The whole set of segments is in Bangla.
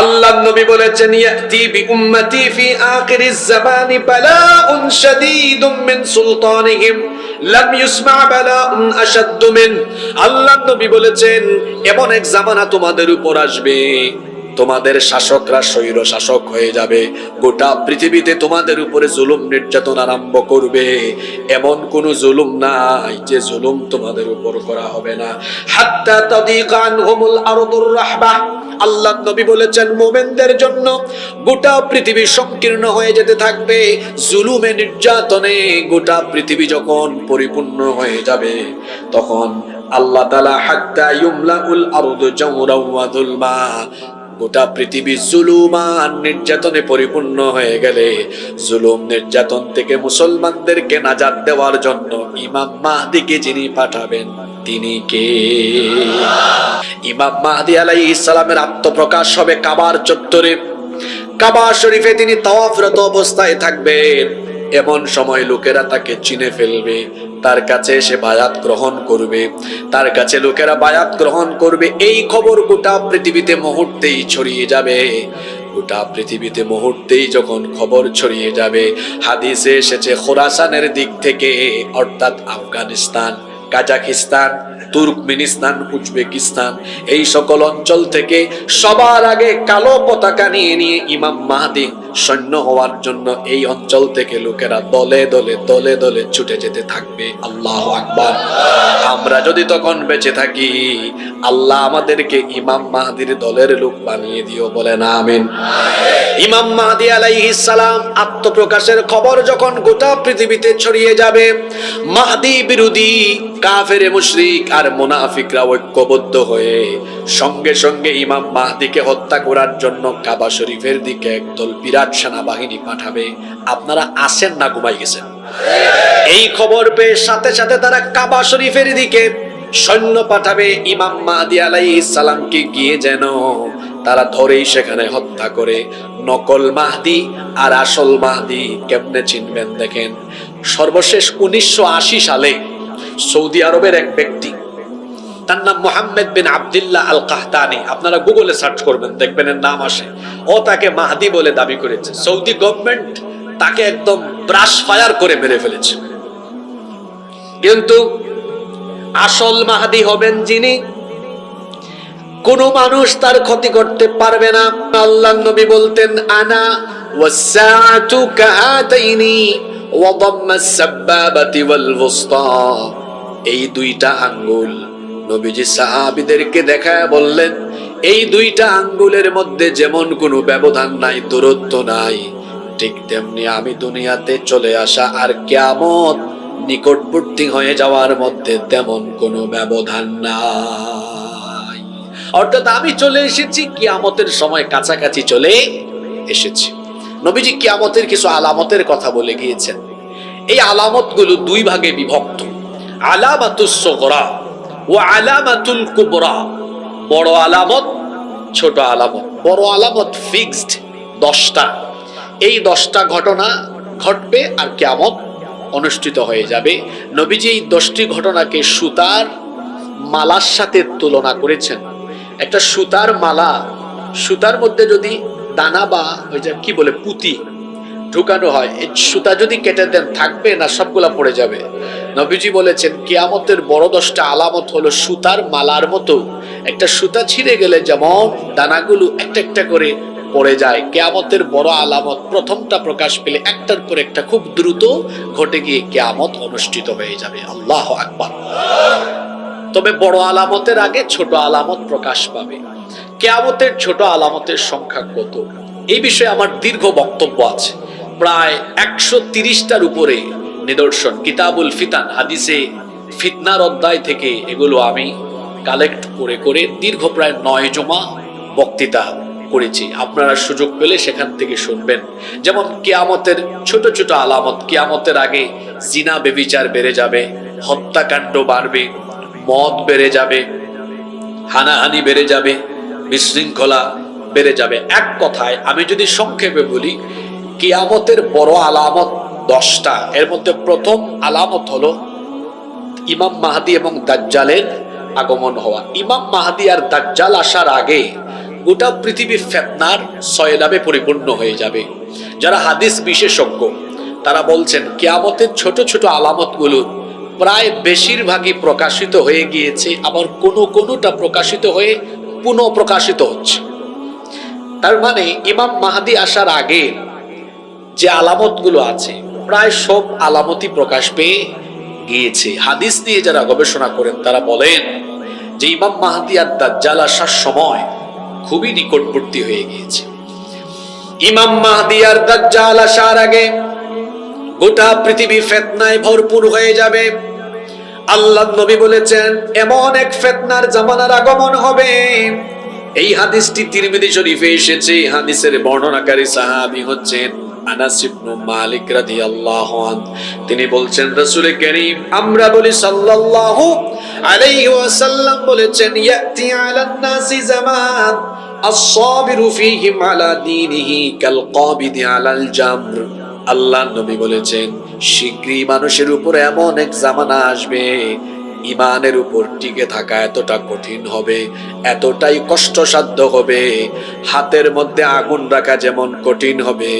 আল্লাহ নবী বলেছেন, ইয়াতি বি উম্মতি ফি আখিরিজ জামানি বালাউন শাদীদুম মিন সুলতানিহিম, লাম ইউসমা বালাউন আশাদ্দু মিন। আল্লাহ নবী বলেছেন, এমন এক জামানা তোমাদের উপর আসবে। তোমাদের শাসকরা স্বৈর শাসক হয়ে যাবে। গোটা পৃথিবীতে তোমাদের উপরে জুলুম নির্যাতন আরম্ভ করবে। এমন কোন জুলুম নাই যে জুলুম তোমাদের উপর করা হবে না। হাত্তা আরদুর রাহবা। আল্লাহ নবী বলেছেন, মোমেনদের জন্য গোটা পৃথিবী সংকীর্ণ হয়ে যেতে থাকবে। জুলুমে নির্যাতনে গোটা পৃথিবী যখন পরিপূর্ণ হয়ে যাবে, তখন আল্লাহ তালা হাত্তা ইউমলাউল আরদু জাওরাও ওয়া যুলমা। গোটা পৃথিবী জুলুমান নির্যাতনে পরিপূর্ণ হয়ে গেলে জুলুম নির্যাতন থেকে মুসলমানদেরকে নাজাত দেওয়ার জন্য ইমাম মাহদিকে যিনি পাঠাবেন, তিনি কে? ইমাম মাহদি আলাই ইসলামের আত্মপ্রকাশ হবে কাবার চত্বরে। কাবা শরীফে তিনি তাওয়াফরত অবস্থায় থাকবেন। এমন সময় লোকেরা তাকে চিনে ফেলবে। তার কাছে এসে বায়াত গ্রহণ করবে। তার কাছে লোকেরা বায়াত গ্রহণ করবে। এই খবর গোটা পৃথিবীতে মুহূর্তেই ছড়িয়ে যাবে। গোটা পৃথিবীতে মুহূর্তেই যখন খবর ছড়িয়ে যাবে, হাদিসে এসেছে খোরাসানের দিক থেকে, অর্থাৎ আফগানিস্তান কাজাকিস্তান তুর্কমেনিস্তান উজবেকিস্তান, এই সকল অঞ্চল থেকে সবার আগে কালো পতাকা নিয়ে নিয়ে ইমাম মাহাদি সৈন্য হওয়ার জন্য এই অঞ্চল থেকে লোকেরা দলে দলে দলে দলে ছুটে যেতে থাকবে। আল্লাহ আকবার। আমরা যদি তখন বেঁচে থাকি, আল্লাহ আমাদেরকে ইমাম মাহাদির দলের লোক বানিয়ে দিও বলে না আমিন। ইমাম মাহাদি সালাম আত্মপ্রকাশের খবর যখন গোটা পৃথিবীতে ছড়িয়ে যাবে, মাহাদি বিরোধী কাফেরে, মুশরিক আর মুনাফিকরা ঐক্যবদ্ধ হয়ে সঙ্গে সঙ্গে ইমাম মাহদিকে হত্যা করার জন্য কাবা শরীফের দিকে একদল বিরাট সেনাবাহিনী পাঠাবে। আপনারা আসেন না, ঘুমাই গেছেন। এই খবর পেয়ে সাথে সাথে তারা কাবা শরীফের দিকে সৈন্য পাঠাবে। ইমাম মাহদি আলাইহিস সালামকে গিয়ে যেন তারা ধরেই সেখানে হত্যা করে। নকল মাহদি আর আসল মাহদি কেমনে চিনবেন দেখেন? সর্বশেষ উনিশশো আশি সালে সৌদি আরবের এক ব্যক্তি। তার নাম Mohammed bin Abdullah al Qahtani আপনারা গুগলে সার্চ করবেন, দেখবেন এর নাম আসে। ও তাকে মাহদি বলে দাবি করেছে। সৌদি গভর্নমেন্ট তাকে একদম ব্রাশ ফায়ার করে মেরে ফেলেছে। কিন্তু আসল মাহাদি হবেন যিনি, কোন মানুষ তার ক্ষতি করতে পারবে না। আল্লাহ নবী বলতেন, আনা ওয়াসাতু কাহাতাইনি ওয়া দাম্মাস সাব্বাবাতি ওয়াল ওয়ুসতা এই দুইটা আঙ্গুল। নবীজি সাহাবীদেরকে দেখায় বললেন, এই দুইটা আঙ্গুলের মধ্যে যেমন কোনো ব্যবধান নাই, দূরত্ব নাই। ঠিক তেমনি আমি দুনিয়াতে চলে আসা আর কিয়ামত নিকটবর্তী হয়ে যাওয়ার মধ্যে তেমন কোনো ব্যবধান নাই। অর্থাৎ আমি চলে এসেছি, কিয়ামতের সময় কাছাকাছি চলে এসেছি। নবীজি কিয়ামতের কিছু আলামতের কথা বলে গিয়েছেন। এই আলামতগুলো দুই ভাগে বিভক্ত। আলামাতুস সগরা ও আলামাতুল কুবরা। বড় আলামত, ছোট আলামত। বড় আলামত ফিক্সড দশটা। এই দশটা ঘটনা ঘটবে আর কেমন অনুষ্ঠিত হয়ে যাবে। নবীজি এই দশটি ঘটনাকে সুতার মালার সাথে তুলনা করেছেন। একটা সুতার মালা, সুতার মধ্যে যদি দানা বা ওই যে কি বলে, পুঁতি ঢুকানো হয়। এই সুতা যদি কেটে দেন, থাকবে না, সবগুলা পড়ে যাবে। নবীজি বলেছেন, কিয়ামতের বড় দশটা আলামত হলো সুতার মালার মতো। একটা সুতা ছিঁড়ে গেলে যেমন দানাগুলো একটা একটা করে পড়ে যায়, কেয়ামতের বড় আলামত প্রথমটা প্রকাশ পেলে একটার পর একটা খুব দ্রুত ঘটে গিয়ে কেয়ামত অনুষ্ঠিত হয়ে যাবে। আল্লাহ আকবার। তবে বড় আলামতের আগে ছোট আলামত প্রকাশ পাবে। কেয়ামতের ছোট আলামতের সংখ্যা কত? এই বিষয়ে আমার দীর্ঘ বক্তব্য আছে। প্রায় একশো তিরিশটার উপরে নিদর্শন। কিতাবুল ফিতান, হাদিসে ফিতনার অধ্যায় থেকে এগুলো আমি কালেক্ট করে করে দীর্ঘ প্রায় নয় জমা বক্তৃতা করেছি। আপনারা সুযোগ পেলে সেখান থেকে শুনবেন। যেমন কেয়ামতের ছোট ছোট আলামত, কেয়ামতের আগে জিনা বেবিচার বেড়ে যাবে, হত্যাকাণ্ড বাড়বে, মদ বেড়ে যাবে, হানাহানি বেড়ে যাবে, বিশৃঙ্খলা বেড়ে যাবে। এক কথায় আমি যদি সংক্ষেপে বলি কিয়ামতের বড় আলামত দশটা। এর মধ্যে প্রথম আলামত হলো ইমাম মাহাদি এবং দাজ্জালের আগমন হওয়া। ইমাম মাহাদি আর দাজ্জাল আসার আগে গোটা পৃথিবী ফেতনার সয়লাবে পরিপূর্ণ হয়ে যাবে। যারা হাদিস বিশেষজ্ঞ, তারা বলছেন, কেয়ামতের ছোট ছোট আলামতগুলো প্রায় বেশিরভাগই প্রকাশিত হয়ে গিয়েছে, আবার কোনো কোনোটা প্রকাশিত হয়ে পুনঃ প্রকাশিত হচ্ছে। তার মানে ইমাম মাহাদি আসার আগে যে আলামতগুলো আছে, প্রায় সব আলামতই প্রকাশ পেয়ে গিয়েছে। হাদিস নিয়ে যারা গবেষণা করেন, তারা বলেন যে ইমাম মাহাদি আর দাজ্জাল আসার সময় খুবই নিকটবর্তী হয়ে গিয়েছে। ইমাম মাহাদি আর দাজ্জাল আসার আগে গোটা পৃথিবী ফেতনায় ভরপুর হয়ে যাবে। আল্লাহ নবী বলেছেন, এমন এক ফেতনার জামানার আগমন হবে। এই হাদিসটি তিরমিজি শরীফে এসেছে। হাদিসের বর্ণনাকারী সাহাবী হচ্ছেন আনাস ইবনু মালিক রাদিয়াল্লাহু তিনি বলছেন আমরা বলি সাল্লাল্লাহু আলাইহি ওয়াসাল্লাম বলেছেন, ইয়াতি আলান নাসি জামান আল্লাহ নবী বলেছেন শীঘ্রই মানুষের উপর এমন এক জামানা আসবে, ইমানের উপর টিকে থাকা এতটা কঠিন হবে, এতটাই কষ্টসাধ্য হবে, হাতের মধ্যে আগুন রাখা যেমন কঠিন হবে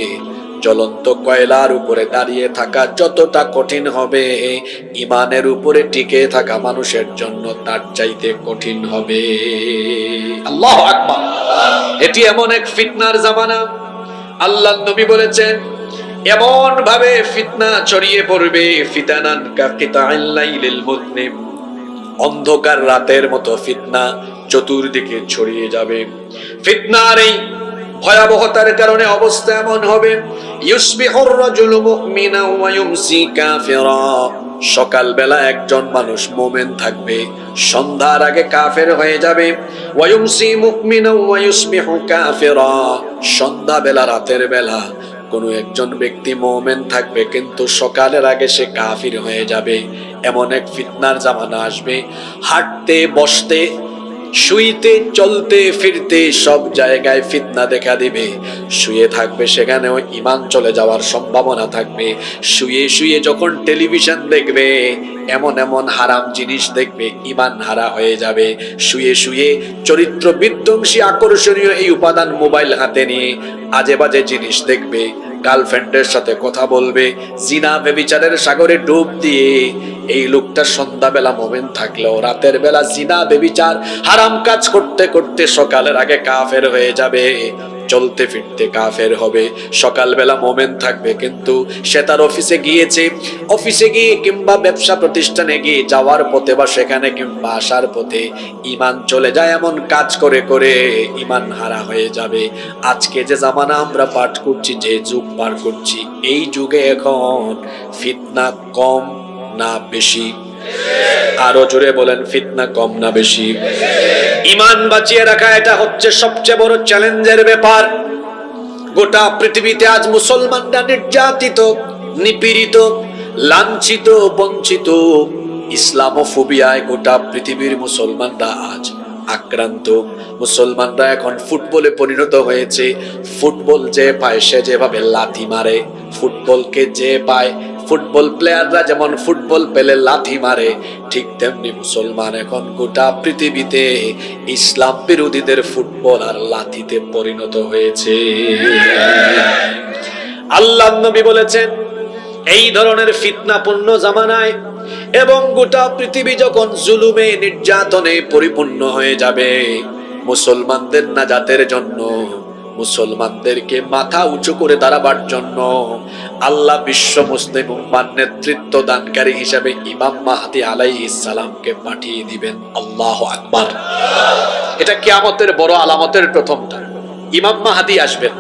জ্বলন্ত কয়লার উপরে দাঁড়িয়ে থাকা যতটা কঠিন হবে ইমানের উপরে টিকে থাকা মানুষের জন্য তার চাইতে কঠিন হবে। আল্লাহ আকবার। এটি এমন এক ফিতনার জামানা। আল্লাহ নবী বলেছেন এমন ভাবে ফিতনা ছড়িয়ে পড়বে ফিতানান কাকিতাইল মুজনিম অন্ধকার রাতের মতো ফিতনা চতুর্দিকে ছড়িয়ে যাবে। ফিতনার এই ভয়াবহতার কারণে অবস্থা এমন হবে। সকালবেলা একজন মানুষ মোমেন থাকবে, সন্ধ্যার আগে কাফের হয়ে যাবে। কাফিরা। সন্ধ্যাবেলা, রাতের বেলা কোনো একজন ব্যক্তি মোমেন থাকবে, কিন্তু সকালের আগে সে কাফির হয়ে যাবে। এমন এক ফিতনার জামানা আসবে। হাঁটতে, বসতে শুইতে, চলতে, ফিরতে সব জায়গায় ফিতনা দেখা দিবে। শুয়ে থাকবে সেখানেও ইমান চলে যাওয়ার সম্ভাবনা থাকবে। শুয়ে শুয়ে যখন টেলিভিশন দেখবে, এমন এমন হারাম জিনিস দেখবে ইমান হারা হয়ে যাবে। শুয়ে শুয়ে চরিত্র বিধ্বংসী আকর্ষণীয় এই উপাদান মোবাইল হাতে নিয়ে আজে বাজে জিনিস দেখবে। গার্লফ্রেন্ডের সাথে কথা বলবে, জিনা বেবিচারের সাগরে ডুব দিয়ে। এই লোকটা সন্ধ্যাবেলা মোমেন থাকলেও রাতের বেলা জিনা বেবিচার হারাম কাজ করতে করতে সকালের আগে কাফের হয়ে যাবে। চলতে ফিরতে কাফের হবে। সকালবেলা মোমেন থাকবে, কিন্তু সে তার অফিসে গিয়েছে। অফিসে গিয়ে কিংবা ব্যবসা প্রতিষ্ঠানে গিয়ে যাওয়ার পথে বা সেখানে কিংবা আসার পথে ইমান চলে যায়, এমন কাজ করে করে ইমান হারা হয়ে যাবে। আজকে যে জামানা আমরা পাঠ করছি, যে যুগ পার করছি, এই যুগে এখন ফিতনা কম না বেশি। আরও জোরে বলেন, ফিতনা কম না বেশি। ইমান বাঁচিয়ে রাখা, এটা হচ্ছে সবচেয়ে বড় চ্যালেঞ্জের ব্যাপার। গোটা পৃথিবীতে আজ মুসলমানরা নির্যাতিত, নিপীড়িত, লাঞ্ছিত, বঞ্চিত। ইসলামোফোবিয়ায় গোটা পৃথিবীর মুসলমানরা আজ আক্রান্ত। মুসলমানরা এখন ফুটবলে পরিণত হয়েছে। ফুটবল যে পায়, সে যেভাবে লাথি মারে। ফুটবলকে যে পায় ফুটবল প্লেয়াররা যেমন ফুটবল পেলে লাথি মারে, ঠিক তেমনি মুসলমান এখন গোটা পৃথিবীতে ইসলাম বিরোধীদের ফুটবল আর লাথিতে পরিণত হয়েছে। আল্লাহ নবী বলেছেন, এই ধরনের ফিতনাপূর্ণ জামানায় এবং গোটা পৃথিবী যখন জুলুমে, নির্যাতনে পরিপূর্ণ হয়ে যাবে, মুসলমানদের নাজাতের জন্য মুসলমানদেরকে মাথা উঁচু করে দাঁড়াবার জন্য আল্লাহ বিশ্ব মুসলিম উম্মার নেতৃত্ব দানকারী হিসাবে ইমাম মাহাদি আলাইহিস সালামকে পাঠিয়ে দিবেন। আল্লাহ আকবার। এটা কিয়ামতের বড় আলামতের প্রথমটা ইমাম মাহাদি আসবেন।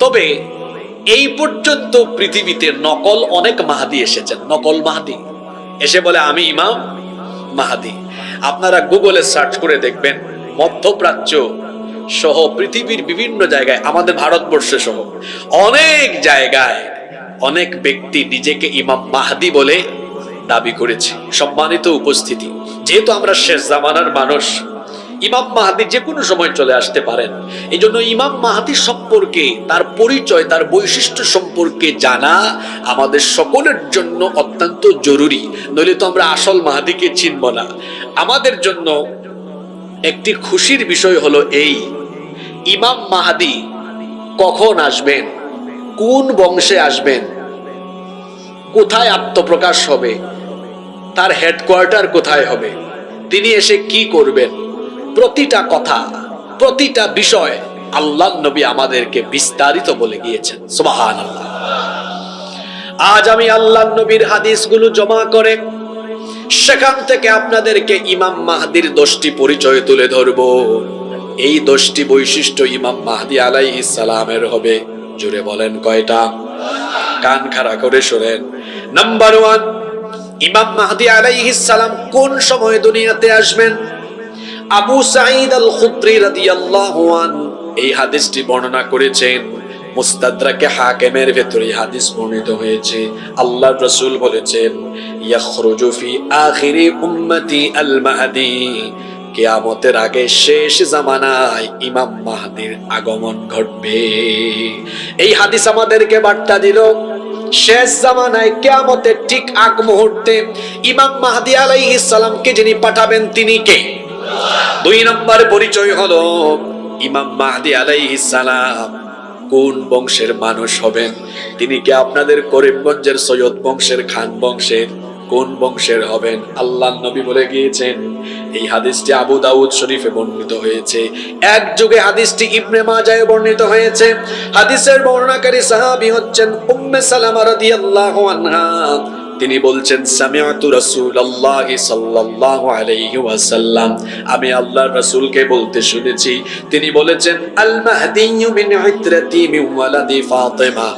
তবে এই পর্যন্ত পৃথিবীতে নকল অনেক মাহাদি এসেছেন। নকল মাহাদি। এসে বলে, আমি ইমাম মাহাদি। আপনারা গুগলে সার্চ করে দেখবেন, মধ্যপ্রাচ্য সহ পৃথিবীর বিভিন্ন জায়গায়, আমাদের ভারতবর্ষে সহ, অনেক জায়গায় অনেক ব্যক্তি নিজেকে ইমাম মাহাদি বলে দাবি করেছে, সম্মানিত উপস্থিতি। যেহেতু আমরা শেষ জামানার মানুষ, ইমাম মাহাদি যে কোনো সময় চলে আসতে পারেন। এই জন্য ইমাম মাহাদি সম্পর্কে, তার পরিচয়, তার বৈশিষ্ট্য সম্পর্কে জানা আমাদের সকলের জন্য অত্যন্ত জরুরি। নইলে তো আমরা আসল মাহাদিকে চিনব না। আমাদের জন্য একটি খুশির বিষয় হলো এই, ইমাম মাহাদি কখন আসবেন? কোন বংশে আসবেন? কোথায় আত্মপ্রকাশ হবে? তার হেডকোয়ার্টার কোথায় হবে? তিনি এসে কি করবেন? প্রতিটা কথা, প্রতিটা বিষয় আল্লাহ নবী আমাদেরকে বিস্তারিত বলে গিয়েছেন। সুবাহান আল্লাহ আজ আমি আল্লাহ নবীর হাদিসগুলো জমা করে সেখান থেকে আপনাদেরকে ইমাম মাহাদির দশটি পরিচয় তুলে ধরব। এই দশটি বৈশিষ্ট্য ইমাম মাহদি আলাই সালামের হবে। জুড়ে বলেন কয়টা? কান খাড়া করে শোনেন। নাম্বার ওয়ান ইমাম মাহদি আলাইহিস সালাম কোন সময় দুনিয়াতে আসবেন? আবু সাঈদ আল খুদ্রি রাদিয়াল্লাহু আন এই হাদিসটি বর্ণনা করেছেন। মুস্তাদরাকে হাকেমের ভেতরে হাদিস বর্ণিত হয়েছে। আল্লাহ রসুল বলেছেন, ইয়াখরুজু ফি আখিরি উম্মতি আল মাহদি কেয়ামতের আগে শেষ জামানায় ইমাম মাহাদির আগমন ঘটবে। এই হাদিস আমাদেরকে বার্তা দিল, শেষ জামানায় কেয়ামতের ঠিক আগ মুহূর্তে ইমাম মাহাদি আলাইহিস সালামকে যিনি পাঠাবেন, তিনি কে? দুই নম্বর পরিচয় হলো ইমাম মাহাদি আলাইহিস সালাম। কোন বংশের মানুষ হবেন? তিনি কি আপনাদের করিমগঞ্জের সৈয়দ বংশের খান বংশের কোন বংশের হবেন? আল্লাহ নবী বলে গিয়েছেন, এই হাদিসটি আবু দাউদ শরীফে বর্ণিত হয়েছে। এক যুগে হাদিসটি ইবনে মাজায় বর্ণিত হয়েছে। হাদিসের বর্ণনাকারী সাহাবী হচ্ছেন উম্মে সালামা রাদিয়াল্লাহু আনহা। তিনি বলছেন, সামিআতু রাসূলুল্লাহ সাল্লাল্লাহু আলাইহি ওয়াসাল্লাম। আমি আল্লাহর রাসূলকে বলতে শুনেছি, তিনি বলেছেন আল মাহদিয়্যু মিন ইত্রাতি মিন ওয়ালাদি ফাতিমা।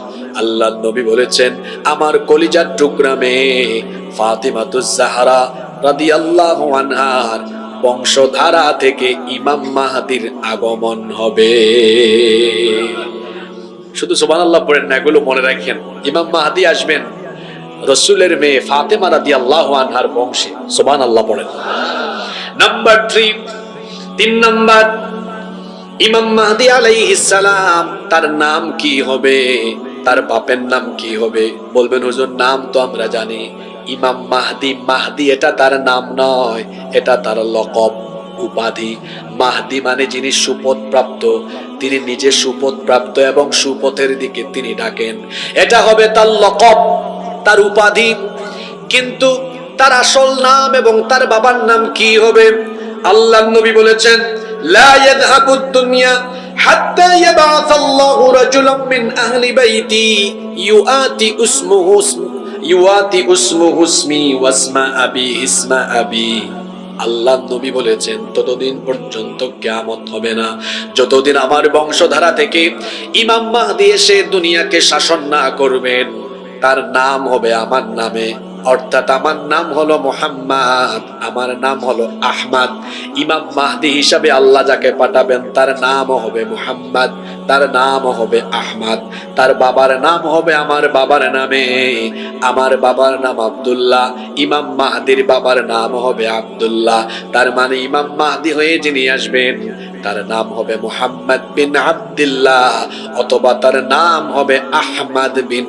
আল্লাহ নবী বলেছেন, আমার কলিজার টুকরা মেয়ে ফাতিমাতুজ জাহরা রাদিয়াল্লাহু আনহার বংশধারা থেকে ইমাম মাহাদির আগমন হবে। শুধু সুবহানাল্লাহ পড়েন না, এগুলো মনে রাখেন। ইমাম মাহাদি আসবেন রসুলের মেয়ে ফাতেমা রাদি আল্লাহ আনহার বংশে। সোবান আল্লাহ পড়েন। নাম্বার থ্রি, তিন নাম্বার, ইমাম মাহদি আলাইহিস সালাম, তার নাম কি হবে? তার বাপের নাম কি হবে? বলবেন, হুজুর, নাম তো আমরা জানি। ইমাম মাহদি মাহদি এটা তার নাম নয়, এটা তার লকব, উপাধি। মাহদি মানে যিনি সুপথ প্রাপ্ত তিনি নিজে সুপথ প্রাপ্ত এবং সুপথের দিকে তিনি ডাকেন। এটা হবে তার লকব। তার উপাধি। কিন্তু তার আসল নাম এবং তার বাবার নাম কি হবে? আল্লাহ নবী বলেছেন দুনিয়া ওয়াসমা আবি ইসমা আবি। আল্লাহ নবী বলেছেন, ততদিন পর্যন্ত কেয়ামত হবে না। যতদিন আমার বংশধারা থেকে ইমাম মাহদি এসে দুনিয়াকে শাসন না করবেন তার নাম হবে আমার নামে। অর্থাৎ আমার নাম হলো মোহাম্মদ, আমার নাম হলো আহমাদ। ইমাম মাহদি হিসাবে আল্লাহ যাকে পাঠাবেন, তার নাম হবে মুহাম্মদ, তার নাম হবে আহমাদ। তার বাবার নাম হবে আমার বাবার নামে, আমার বাবার নাম আব্দুল্লাহ। ইমাম মাহদির বাবার নাম হবে আব্দুল্লাহ। তার মানে ইমাম মাহদি হয়ে যিনি আসবেন, তার নাম হবে মুহাম্মদ বিন আব্দুল্লাহ, অথবা তার নাম হবে আহমাদ বিন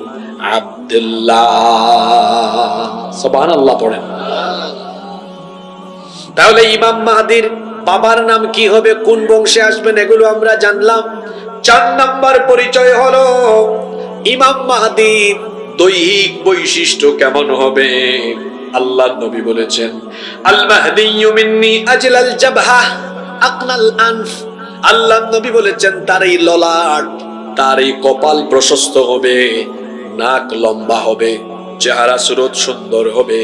তাহলে ইমাম মাহাদির বাবার নাম কি হবে? কোন বংশে আসবেন? এগুলো আমরা জানলাম। চার নাম্বার পরিচয় হলো ইমাম মাহাদির দৈহিক বৈশিষ্ট্য কেমন হবে? আল্লাহ নবী বলেছেন আল মাহদিয়্যু মিন্নি আজলাল জাবহা আকনাল আনফ। আল্লাহ নবী বলেছেন তার এই ললাট তার এই কপাল প্রশস্ত হবে। নাক লম্বা হবে, চেহারা সুরত সুন্দর হবে।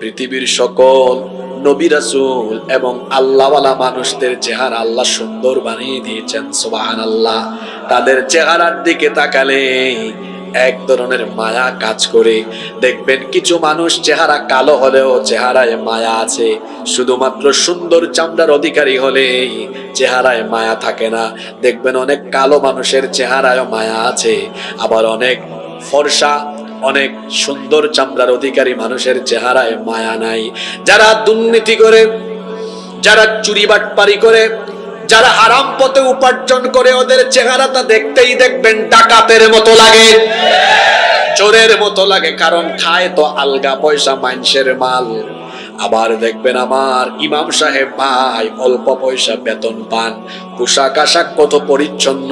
পৃথিবীর সকল নবী রাসূল এবং আল্লাহওয়ালা মানুষদের চেহারা আল্লাহ সুন্দর বানিয়ে দিয়েছেন সোবাহান আল্লাহ তাদের চেহারার দিকে তাকালে এক ধরনের মায়া কাজ করে। দেখবেন কিছু মানুষ চেহারা কালো হলেও চেহারায় মায়া আছে। শুধুমাত্র সুন্দর চামড়ার অধিকারী হলেই চেহারায় মায়া থাকে না। দেখবেন অনেক কালো মানুষের চেহারায় মায়া আছে। আবার অনেক ফর্সা, অনেক সুন্দর চামড়ার অধিকারী মানুষের চেহারায় মায়া নাই। যারা দুর্নীতি করে, যারা চুরি বাটপারি করে, যারা আরাম পথে উপার্জন করে, ওদের চেহারাটা দেখতেই দেখবেন ডাকাতের মতো লাগে। চোরের মতো লাগে, কারণ খায় তো আলগা পয়সা মানুষের মাল। আবার দেখবেন আমার ইমাম সাহেব, ভাই, অল্প পয়সা বেতন পান। পোশাক আশাক কত পরিচ্ছন্ন,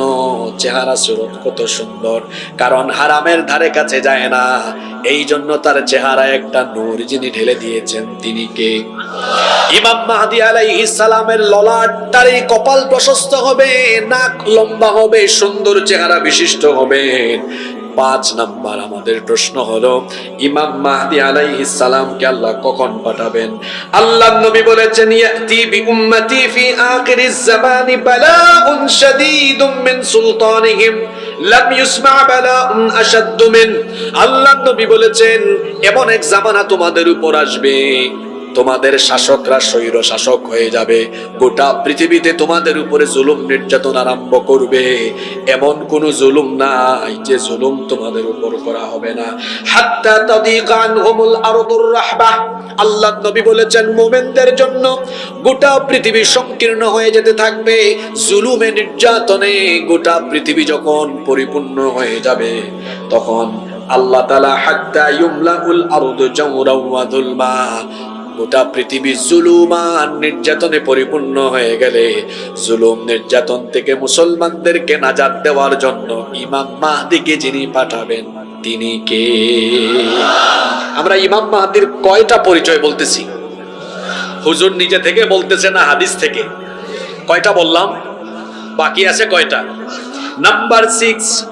চেহারা সুরত কত সুন্দর। কারণ হারামের ধারে কাছে যায় না। এই জন্য তার চেহারা একটা নূর যিনি ঢেলে দিয়েছেন তিনি কে? ইমাম মাহদি আলাইহিস সালামের ললাট তার এই কপাল প্রশস্ত হবে, নাক লম্বা হবে, সুন্দর চেহারা বিশিষ্ট হবে। পাঁচ নাম্বার। আমাদের প্রশ্ন হলো, ইমাম মাহদি আলাইহিস সালামকে আল্লাহ কখন পাঠাবেন? আল্লাহ নবী বলেছেন, ইয়াতি বি উম্মতি ফি আখিরিজ জামানি বালাউন শাদীদুম মিন সুলতানিহিম, লাম ইউসমা বালাউন আশাদ্দু মিন। আল্লাহ নবী বলেছেন, এমন এক জামানা তোমাদের উপর আসবে। তোমাদের শাসকরা স্বৈর শাসক হয়ে যাবে। গোটা পৃথিবীতে তোমাদের উপরে জুলুম নির্যাতন আরম্ভ করবে। এমন কোন জুলুম নাই যে জুলুম তোমাদের উপর করা হবে না। হাত্তা আরদুর আল্লাহ নবী বলেছেন, মোমেনদের জন্য গোটা পৃথিবী সংকীর্ণ হয়ে যেতে থাকবে। জুলুমে নির্যাতনে গোটা পৃথিবী যখন পরিপূর্ণ হয়ে যাবে, তখন আল্লাহ তালা হাত্তা ইউমলাউল আরদু গোটা পৃথিবী জুলুমান নির্যাতনে পরিপূর্ণ হয়ে গেলে জুলুম নির্যাতন থেকে মুসলমানদেরকে নাজাত দেওয়ার জন্য ইমাম মাহদিকে যিনি পাঠাবেন, তিনি কে? আমরা ইমাম মাহাদির কয়টা পরিচয় বলতেছি? হুজুর নিজে থেকে বলতেছে না, হাদিস থেকে? কয়টা বললাম? বাকি আছে কয়টা? নাম্বার সিক্স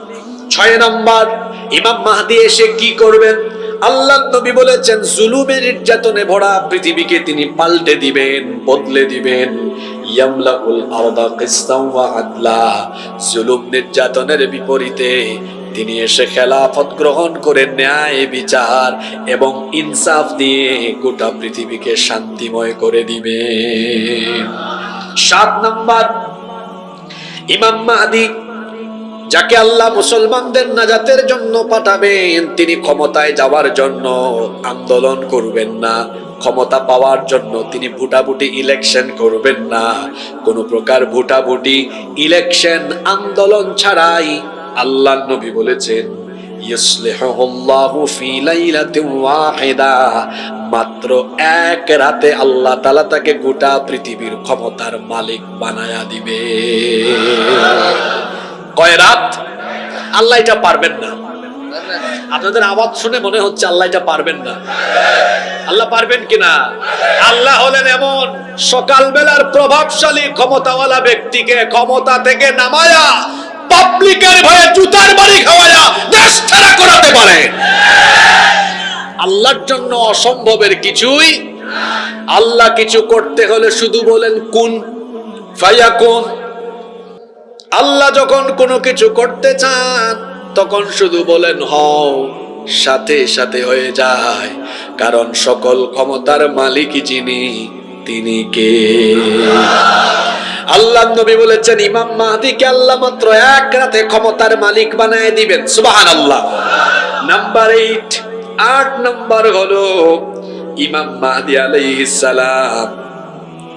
ছয় নাম্বার, ইমাম মাহদি এসে কি করবেন? আল্লাহ নবী বলেছেন, জুলুমে নির্যাতনে ভরা পৃথিবীকে তিনি পাল্টে দিবেন, বদলে দিবেন। ইয়ামলাকুল আরদা ওয়া আদলা। জুলুম নির্যাতনের বিপরীতে তিনি এসে খেলাফত গ্রহণ করে ন্যায় বিচার এবং ইনসাফ দিয়ে গোটা পৃথিবীকে শান্তিময় করে দিবেন। সাত নাম্বার, ইমাম মাহদি যাকে আল্লাহ মুসলমানদের নাজাতের জন্য পাঠাবেন, তিনি ক্ষমতায় যাওয়ার জন্য আন্দোলন করবেন না। ক্ষমতা পাওয়ার জন্য তিনি ভুটাভুটি ইলেকশন করবেন না। কোনো প্রকার ভুটাভুটি ইলেকশন আন্দোলন ছাড়াই আল্লাহ নবী বলেছেন মাত্র এক রাতে আল্লাহ তাআলা তাকে গোটা পৃথিবীর ক্ষমতার মালিক বানায়া দিবে। কয় রাত? আল্লাহ এটা পারবেন না। আপনাদের আওয়াজ শুনে মনে হচ্ছে আল্লাহ এটা পারবেন না। আল্লাহ পারবেন কিনা? আল্লাহ হলেন এমন সকালবেলার প্রভাবশালী ক্ষমতাওয়ালা ব্যক্তিকে ক্ষমতা থেকে নামায়া পাবলিকের ভয়ে জুতার বাড়ি খাওয়ায়া দেশ ছাড়া করাতে পারে। আল্লাহর জন্য অসম্ভবের কিছুই আল্লাহ কিছু করতে হলে শুধু বলেন, কোন ফাইয়া কোন আল্লাহ যখন কোনো কিছু করতে চান, তখন শুধু বলেন, হও, সাথে সাথে হয়ে যায়। কারণ সকল ক্ষমতার মালিক যিনি, তিনি কে? আল্লাহ নবী বলেছেন, ইমাম মাহদিকে আল্লাহ মাত্র এক রাতে ক্ষমতার মালিক বানায় দিবেন। সুবাহান আল্লাহ নাম্বার এইট, আট নাম্বার হলো ইমাম মাহদি আলাইহিস সালাম,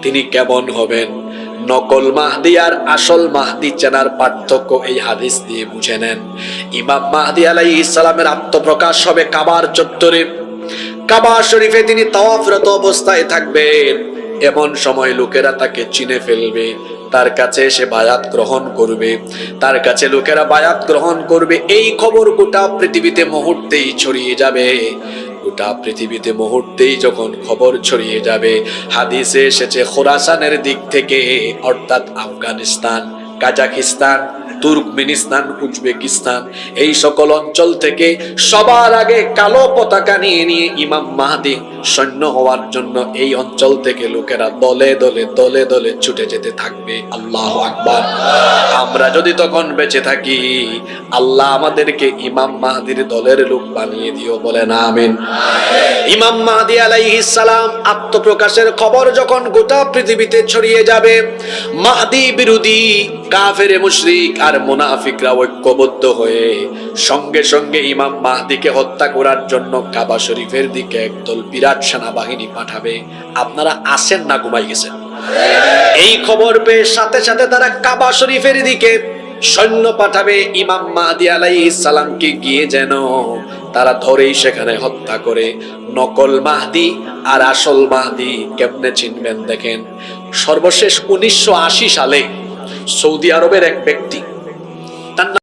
তিনি কেমন হবেন? নকল মাহদি আর আসল মাহদি চেনার পার্থক্য এই হাদিস দিয়ে বুঝে নেন। ইমাম মাহদি আলাই ইসলামের আত্মপ্রকাশ হবে কাবার চত্বরে। কাবা শরীফে তিনি তাওয়াফরত অবস্থায় থাকবেন। এমন সময় লোকেরা তাকে চিনে ফেলবে। তার কাছে সে বায়াত গ্রহণ করবে। তার কাছে লোকেরা বায়াত গ্রহণ করবে। এই খবর গোটা পৃথিবীতে মুহূর্তেই ছড়িয়ে যাবে। গোটা পৃথিবীতে মুহূর্তেই যখন খবর ছড়িয়ে যাবে, হাদিসে এসেছে খোরাসানের দিক থেকে, অর্থাৎ আফগানিস্তান কাজাকিস্তান তুর্কমেনিস্তান, উজবেকিস্তান, এই সকল অঞ্চল থেকে সবার আগে কালো পতাকা নিয়ে নিয়ে ইমাম মাহাদি সৈন্য হওয়ার জন্য এই অঞ্চল থেকে লোকেরা দলে দলে দলে দলে ছুটে যেতে থাকবে। আল্লাহ আকবার। আমরা যদি তখন বেঁচে থাকি, আল্লাহ আমাদেরকে ইমাম মাহাদির দলের লোক বানিয়ে দিও বলে না আমিন। ইমাম মাহাদি আলাইহিস সালাম আত্মপ্রকাশের খবর যখন গোটা পৃথিবীতে ছড়িয়ে যাবে, মাহাদি বিরোধী, কাফেরে, মুশরিক আর মুনাফিকরা ঐক্যবদ্ধ হয়ে সঙ্গে সঙ্গে ইমাম মাহদিকে হত্যা করার জন্য কাবা শরীফের দিকে একদল বিরাট সেনাবাহিনী পাঠাবে। আপনারা আসেন না, ঘুমাই গেছেন। এই খবর পেয়ে সাথে সাথে তারা কাবা শরীফের দিকে সৈন্য পাঠাবে। ইমাম মাহদি আলাইহিস সালামকে গিয়ে যেন তারা ধরেই সেখানে হত্যা করে। নকল মাহদি আর আসল মাহদি কেমনে চিনবেন দেখেন? সর্বশেষ উনিশশো আশি সালে সৌদি আরবের এক ব্যক্তি tan